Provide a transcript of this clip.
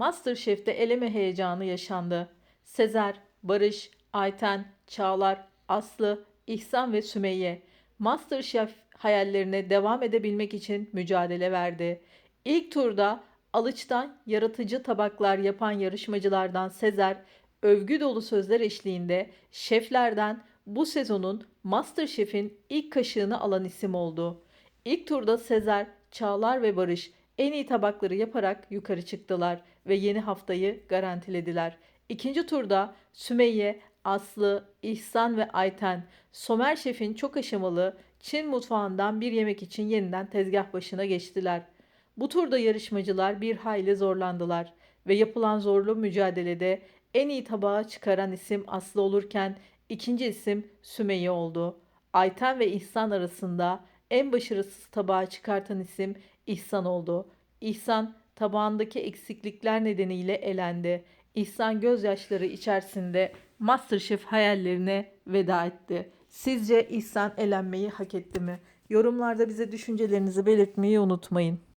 Masterchef'te eleme heyecanı yaşandı. Sezer, Barış, Ayten, Çağlar, Aslı, İhsan ve Sümeyye Masterchef hayallerine devam edebilmek için mücadele verdi. İlk turda Alıç'tan yaratıcı tabaklar yapan yarışmacılardan Sezer, övgü dolu sözler eşliğinde şeflerden bu sezonun Masterchef'in ilk kaşığını alan isim oldu. İlk turda Sezer, Çağlar ve Barış en iyi tabakları yaparak yukarı çıktılar ve yeni haftayı garantilediler. İkinci turda Sümeyye, Aslı, İhsan ve Ayten, Somer Şef'in çok aşamalı Çin mutfağından bir yemek için yeniden tezgah başına geçtiler. Bu turda yarışmacılar bir hayli zorlandılar ve yapılan zorlu mücadelede en iyi tabağı çıkaran isim Aslı olurken ikinci isim Sümeyye oldu. Ayten ve İhsan arasında en başarısız tabağı çıkartan isim İhsan oldu. İhsan tabağındaki eksiklikler nedeniyle elendi. İhsan gözyaşları içerisinde Masterchef hayallerine veda etti. Sizce İhsan elenmeyi hak etti mi? Yorumlarda bize düşüncelerinizi belirtmeyi unutmayın.